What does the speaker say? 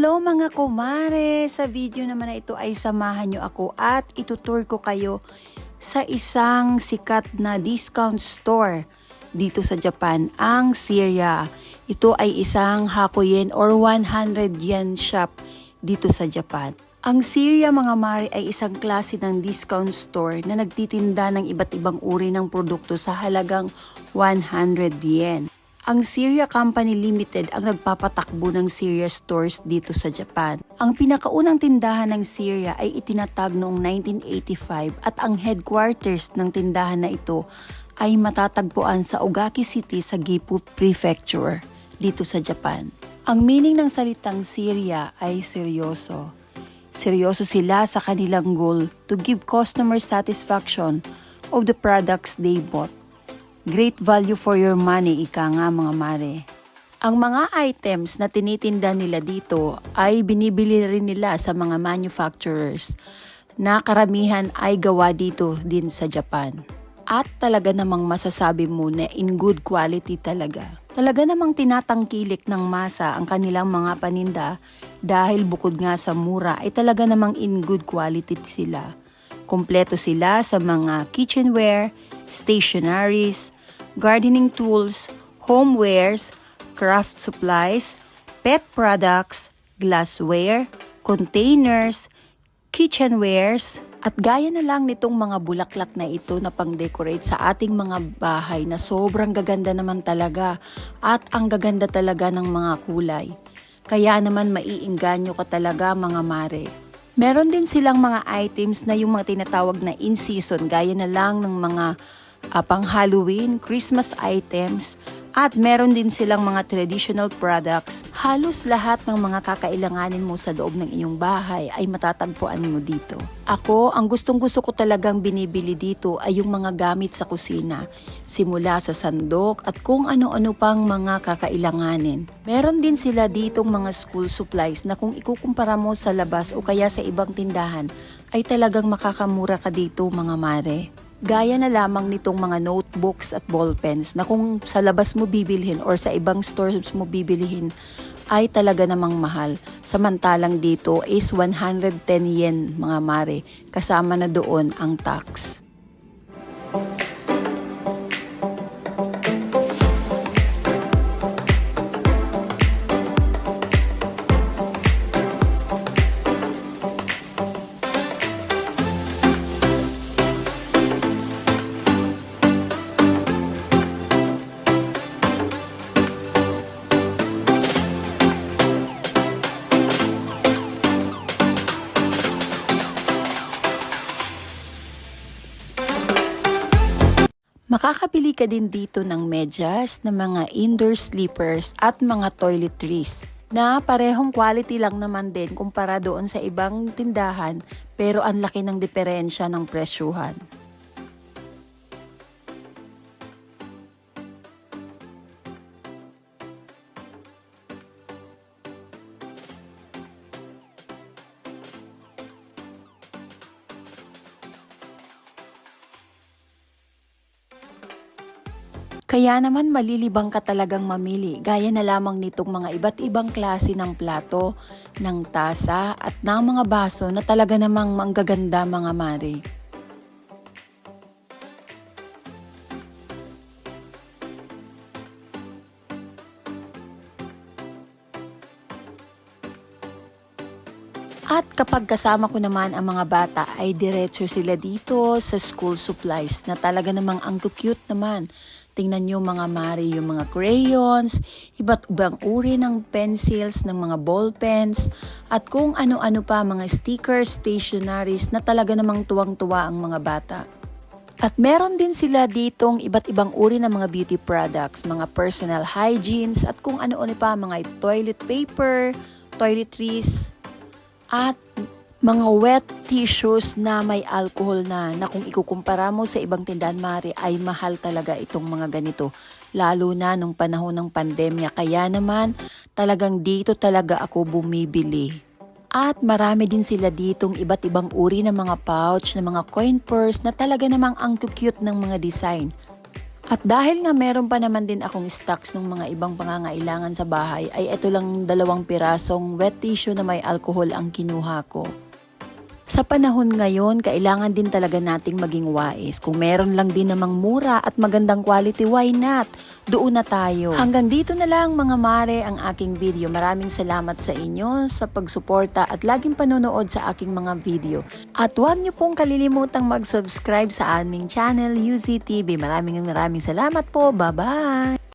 Hello mga kumare! Sa video naman na ito ay samahan nyo ako at itutur ko kayo sa isang sikat na discount store dito sa Japan, ang Syria. Ito ay isang hakoyen or 100 yen shop dito sa Japan. Ang Syria mga mare ay isang klase ng discount store na nagtitinda ng iba't ibang uri ng produkto sa halagang 100 yen. Ang Syria Company Limited ang nagpapatakbo ng Syria stores dito sa Japan. Ang pinakaunang tindahan ng Syria ay itinatag noong 1985 at ang headquarters ng tindahan na ito ay matatagpuan sa Ogaki City sa Gifu Prefecture dito sa Japan. Ang meaning ng salitang Syria ay seryoso. Seryoso sila sa kanilang goal to give customer satisfaction of the products they bought. Great value for your money, ika nga mga mare. Ang mga items na tinitinda nila dito ay binibili rin nila sa mga manufacturers na karamihan ay gawa dito din sa Japan. At talaga namang masasabi mo na in good quality talaga. Talaga namang tinatangkilik ng masa ang kanilang mga paninda dahil bukod nga sa mura ay talaga namang in good quality sila. Kompleto sila sa mga kitchenware, stationaries, gardening tools, homewares, craft supplies, pet products, glassware, containers, kitchenwares, at gaya na lang nitong mga bulaklak na ito na pang-decorate sa ating mga bahay na sobrang gaganda naman talaga at ang gaganda talaga ng mga kulay. Kaya naman maiinganyo ka talaga mga mare. Meron din silang mga items na yung mga tinatawag na in-season gaya na lang ng mga ah, pang Halloween, Christmas items, at meron din silang mga traditional products. Halos lahat ng mga kakailanganin mo sa loob ng iyong bahay ay matatagpuan mo dito. Ako, ang gustong gusto ko talagang binibili dito ay yung mga gamit sa kusina. Simula sa sandok at kung ano-ano pang mga kakailanganin. Meron din sila ditong mga school supplies na kung ikukumpara mo sa labas o kaya sa ibang tindahan, ay talagang makakamura ka dito mga mare. Gaya na lamang nitong mga notebooks at ballpens na kung sa labas mo bibilhin or sa ibang stores mo bibilihin ay talaga namang mahal. Samantalang dito is 110 yen mga mare kasama na doon ang tax. Makakabili ka din dito ng medyas, ng mga indoor sleepers at mga toiletries na parehong quality lang naman din kumpara doon sa ibang tindahan pero ang laki ng diferensya ng presyuhan. Kaya naman malilibang ka talagang mamili gaya na lamang nitong mga iba't ibang klase ng plato, ng tasa at ng mga baso na talaga namang manggaganda mga mare. At kapag kasama ko naman ang mga bata ay diretso sila dito sa school supplies na talaga namang ang cute naman. Tingnan nyo mga mari yung mga crayons, iba't ibang uri ng pencils, ng mga ball pens, at kung ano-ano pa mga stickers, stationaries na talaga namang tuwang-tuwa ang mga bata. At meron din sila ditong iba't ibang uri ng mga beauty products, mga personal hygienes, at kung ano-ano pa mga toilet paper, toiletries, at mga wet tissues na may alcohol na na kung ikukumpara mo sa ibang tindahan mari ay mahal talaga itong mga ganito lalo na nung panahon ng pandemya kaya naman talagang dito talaga ako bumibili at marami din sila ditong iba't ibang uri ng mga pouch, ng mga coin purse na talaga namang ang cute ng mga design. At dahil nga meron pa naman din akong stocks ng mga ibang pangangailangan sa bahay, ay ito lang dalawang pirasong wet tissue na may alcohol ang kinuha ko. Sa panahon ngayon, kailangan din talaga nating maging wais. Kung meron lang din namang mura at magandang quality, why not? Doon na tayo. Hanggang dito na lang mga mare ang aking video. Maraming salamat sa inyo sa pagsuporta at laging panonood sa aking mga video. At huwag niyo pong kalilimutang mag-subscribe sa aming channel, UZTV. Maraming maraming salamat po. Bye-bye!